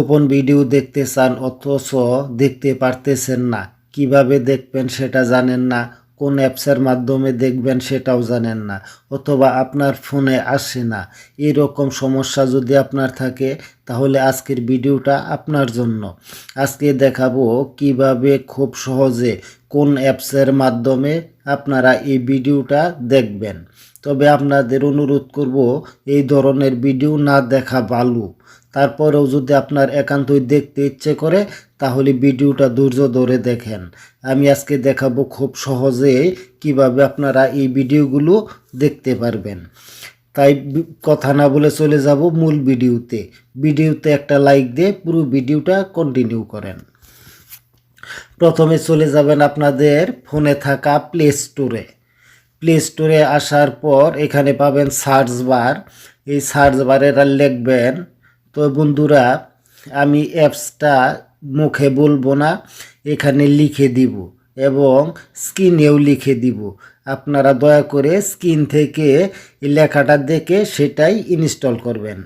গোপন ভিডিও দেখতে চান, অথচ দেখতে পারতেছেন না। কীভাবে দেখবেন সেটা জানেন না, কোন অ্যাপসের মাধ্যমে দেখবেন সেটাও জানেন না, অথবা আপনার ফোনে আসে না। এরকম সমস্যা যদি আপনার থাকে, তাহলে আজকের ভিডিওটা আপনার জন্য। আজকে দেখাবো কীভাবে খুব সহজে কোন অ্যাপসের মাধ্যমে আপনারা এই ভিডিওটা দেখবেন। তবে আপনাদের অনুরোধ করব, এই ধরনের ভিডিও না দেখা ভালো তারপরেও যদি আপনার একান্তই দেখতে ইচ্ছে করে, তাহলে ভিডিওটা ধৈর্য ধরে দেখেন। আমি আজকে দেখাবো খুব সহজে কীভাবে আপনারা এই ভিডিওগুলো দেখতে পারবেন। তাই কথা না বলে চলে যাব মূল ভিডিওতে। ভিডিওতে একটা লাইক দিয়ে পুরো ভিডিওটা কন্টিনিউ করেন। প্রথমে চলে যাবেন আপনাদের ফোনে থাকা প্লে স্টোরে প্লে স্টোরে আসার পর এখানে পাবেন সার্চ বার। এই সার্চ বারে লিখবেন তো বন্ধুরা, আমি অ্যাপসটা মুখে বলব না, এখানে লিখে দিব এবং স্ক্রিনেও লিখে দিব। আপনারা দয়া করে স্ক্রিন থেকে লেখাটা দেখে সেটাই ইনস্টল করবেন।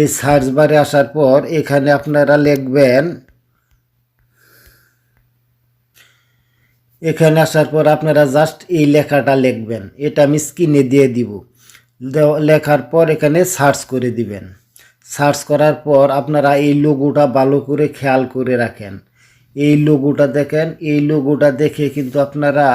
এই সার্চ বারে আসার পর এখানে আপনারা লিখবেন, এখানে আসার পর আপনারা জাস্ট এই লেখাটা লিখবেন। এটা আমি স্ক্রিনে দিয়ে দিব। লেখার পর এখানে সার্চ করে দিবেন। সার্চ করার পর আপনারা এই লোগোটা ভালো করে খেয়াল করে রাখেন। এই লোগোটা দেখেন, এই লোগোটা দেখে কিন্তু আপনারা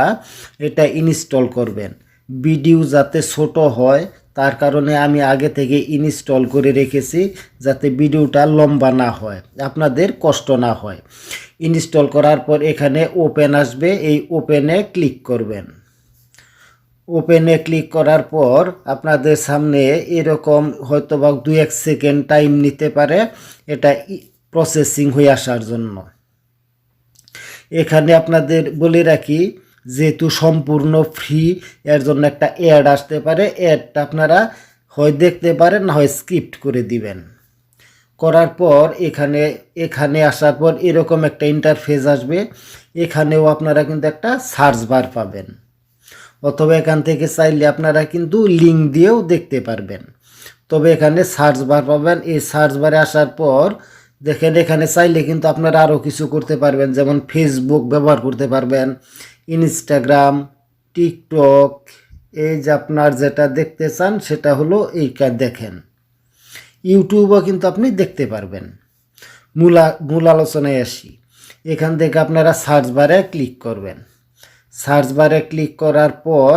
এটা ইনস্টল করবেন। ভিডিও যাতে ছোট হয়, তার কারণে আমি আগে থেকে ইনস্টল করে রেখেছি, যাতে ভিডিওটা লম্বা না হয়, আপনাদের কষ্ট না হয়। ইনস্টল করার পর এখানে ওপেন আসবে, এই ওপেনে ক্লিক করবেন। ওপেনে ক্লিক করার পর আপনাদের সামনে এরকম হয়তো বা দু এক সেকেন্ড টাইম নিতে পারে। এটা প্রসেসিং হয়ে আসার জন্য। এখানে আপনাদের বলে রাখি, যেহেতু সম্পূর্ণ ফ্রি এর জন্য একটা অ্যাড আসতে পারে। অ্যাডটা আপনারা হয় দেখতে পারেন, না হয় স্কিপ্ট করে দিবেন। করার পর এখানে এখানে আসার পর এরকম একটা ইন্টারফেস আসবে। এখানেও আপনারা কিন্তু একটা সার্চ বার পাবেন। অথবা এখান থেকে চাইলে আপনারা কিন্তু লিঙ্ক দিয়েও দেখতে পারবেন। তবে এখানে সার্চ বার পাবেন। এই সার্চ বারে আসার পর দেখেন, এখানে চাইলে কিন্তু আপনারা আরও কিছু করতে পারবেন। যেমন ফেসবুক ব্যবহার করতে পারবেন ইনস্টাগ্রাম টিকটক এই যে আপনার যেটা দেখতে চান সেটা হলো এইটা দেখেন। ইউটিউবও কিন্তু আপনি দেখতে পারবেন। মূল মূল আলোচনায় আসি। এখান থেকে আপনারা সার্চ বারে ক্লিক করবেন। সার্চ বারে ক্লিক করার পর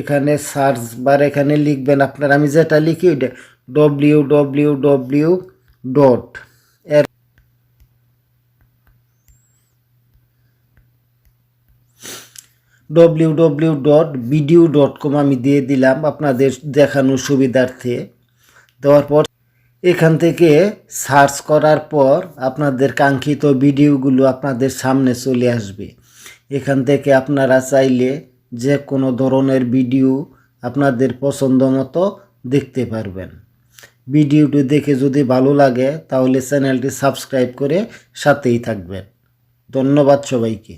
এখানে সার্চ বার এখানে লিখবেন, আপনার আমি যেটা লিখি ডব্লিউ ডব্লিউ ডব্লিউ ডট এর W W dot BDO dot com আমি দিয়ে দিলাম আপনাদের দেখানোর সুবিধার্থে। দেওয়ার পর এখান থেকে সার্চ করার পর আপনাদের কাঙ্ক্ষিত ভিডিওগুলো আপনাদের সামনে চলে আসবে। এখান থেকে আপনারা চাইলে যে কোনো ধরনের ভিডিও আপনাদের পছন্দ মতো দেখতে পারবেন। ভিডিওটি দেখে যদি ভালো লাগে তাহলে চ্যানেলটি সাবস্ক্রাইব করে সাথেই থাকবেন। ধন্যবাদ সবাইকে।